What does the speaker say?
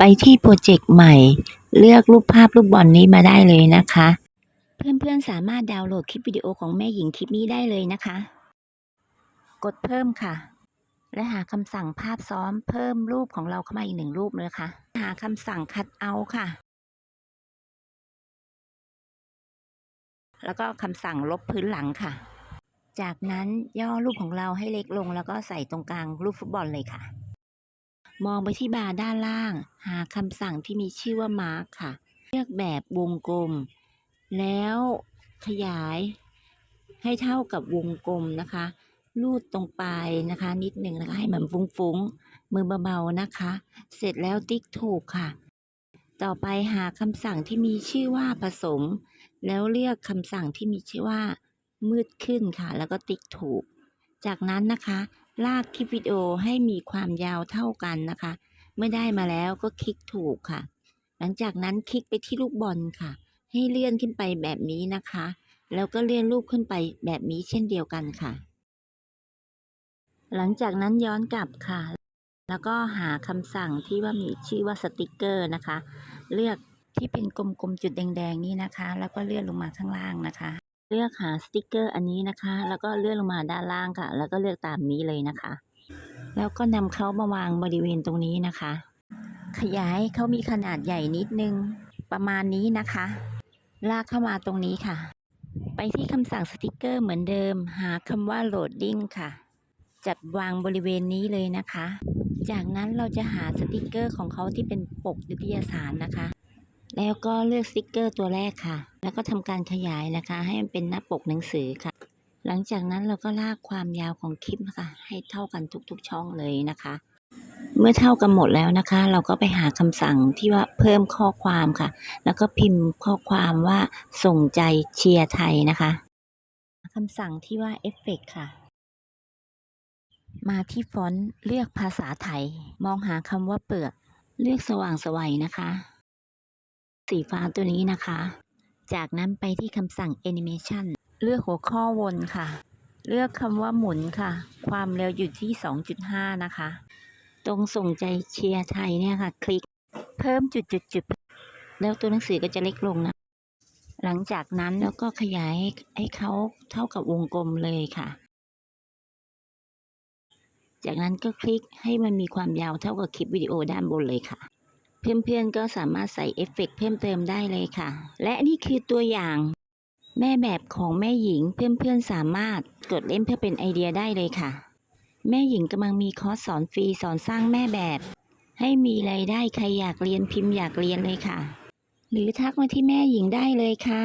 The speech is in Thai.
ไปที่โปรเจกต์ใหม่ เลือกรูปภาพลูกบอลนี้มาได้เลยนะคะ เพื่อนๆสามารถดาวน์โหลดคลิปวิดีโอของแม่หญิงทิปนี้ได้เลยนะคะ กดเพิ่มค่ะ และหาคำสั่งภาพซ้อมเพิ่มรูปของเราเข้ามาอีกหนึ่งรูปเลยค่ะ หาคำสั่งคัดเอาค่ะ แล้วก็คำสั่งลบพื้นหลังค่ะ จากนั้นย่อรูปของเราให้เล็กลงแล้วก็ใส่ตรงกลางรูปฟุตบอลเลยค่ะ มองไปที่บาร์ด้านล่าง หาคำสั่งที่มีชื่อว่ามาร์คค่ะ เลือกแบบวงกลม แล้วขยายให้เท่ากับวงกลมนะคะลูดตรงปลายนะคะ นิดหนึ่งนะคะ ให้เหมือนฟุ้งๆ มือเบาๆนะคะ เสร็จแล้วติ๊กถูกค่ะ ต่อไปหาคำสั่งที่มีชื่อว่าผสม แล้วเลือกคำสั่งที่มีชื่อว่า มืดขึ้นค่ะ แล้วก็ติ๊กถูก จากนั้นนะคะ ลากคลิปวิดีโอให้มีความยาวเท่ากันนะคะ เมื่อได้มาแล้วก็คลิกถูกค่ะ หลังจากนั้นคลิกไปที่ลูกบอลค่ะ ให้เลื่อนขึ้นไปแบบนี้นะคะ แล้วก็เลื่อนรูปขึ้นไปแบบนี้เช่นเดียวกันค่ะ หลังจากนั้นย้อนกลับค่ะ แล้วก็หาคำสั่งที่ว่ามีชื่อว่าสติกเกอร์นะคะ เลือกที่เป็นกลมๆจุดแดงๆนี้นะคะ แล้วก็เลื่อนลงมาข้างล่างนะคะ เลือกหาสติกเกอร์อันนี้นะคะ แล้วก็เลื่อนลงมาด้านล่างค่ะ แล้วก็เลือกตามนี้เลยนะคะ แล้วก็นำเขามาวางบริเวณตรงนี้นะคะ ขยายเขามีขนาดใหญ่นิดนึง ประมาณนี้นะคะ ลากเข้ามาตรงนี้ค่ะ ไปที่คำสั่งสติกเกอร์เหมือนเดิม หาคำว่า loading ค่ะ จัดวางบริเวณนี้เลยนะคะ จากนั้นเราจะหาสติกเกอร์ของเขาที่เป็นปกนิตยสารนะคะ แล้วก็เลือกสติกเกอร์ตัวแรกค่ะ แล้วก็ทำการขยายนะคะ ให้มันเป็นหน้าปกหนังสือค่ะ หลังจากนั้นเราก็ลากความยาวของคลิปนะคะให้เท่ากันทุกๆ ช่องเลยนะคะ เมื่อเท่ากันหมดแล้วนะคะ เราก็ไปหาคำสั่งที่ว่าเพิ่มข้อความค่ะ แล้วก็พิมพ์ข้อความว่าส่งใจเชียร์ไทยนะคะคำสั่งที่ว่าเอฟเฟกค่ะมาที่ฟอนต์เลือกภาษาไทย มองหาคำว่าเปลือก เลือกสว่างสวัยนะคะ สีฟ้าตัวนี้นะคะ จากนั้นไปที่คำสั่ง Animation เลือกหัวข้อวนค่ะ เลือกคำว่าหมุนค่ะ ความเร็วอยู่ที่ 2.5 นะคะ ตรงส่งใจเชียร์ไทยเนี่ยค่ะ คลิกเพิ่มจุดๆๆแล้วตัวหนังสือก็จะเล็กลงนะ หลังจากนั้นแล้วก็ขยายให้เขาเท่ากับวงกลมเลยค่ะ จากนั้นก็คลิกให้มันมีความยาวเท่ากับคลิปวิดีโอด้านบนเลยค่ะ เพื่อนๆก็สามารถใส่เอฟเฟกเพิ่มเติมได้เลยค่ะ และนี่คือตัวอย่าง แม่แบบของแม่หญิงเพื่อนๆสามารถกดเล่นเพื่อเป็นไอเดียได้เลยค่ะ แม่หญิงกำลังมีคอร์สสอนฟรีสอนสร้างแม่แบบ ให้มีไรายได้ใครอยากเรียนพิมพ์อยากเรียนเลยค่ะ หรือทักมาที่แม่หญิงได้เลยค่ะ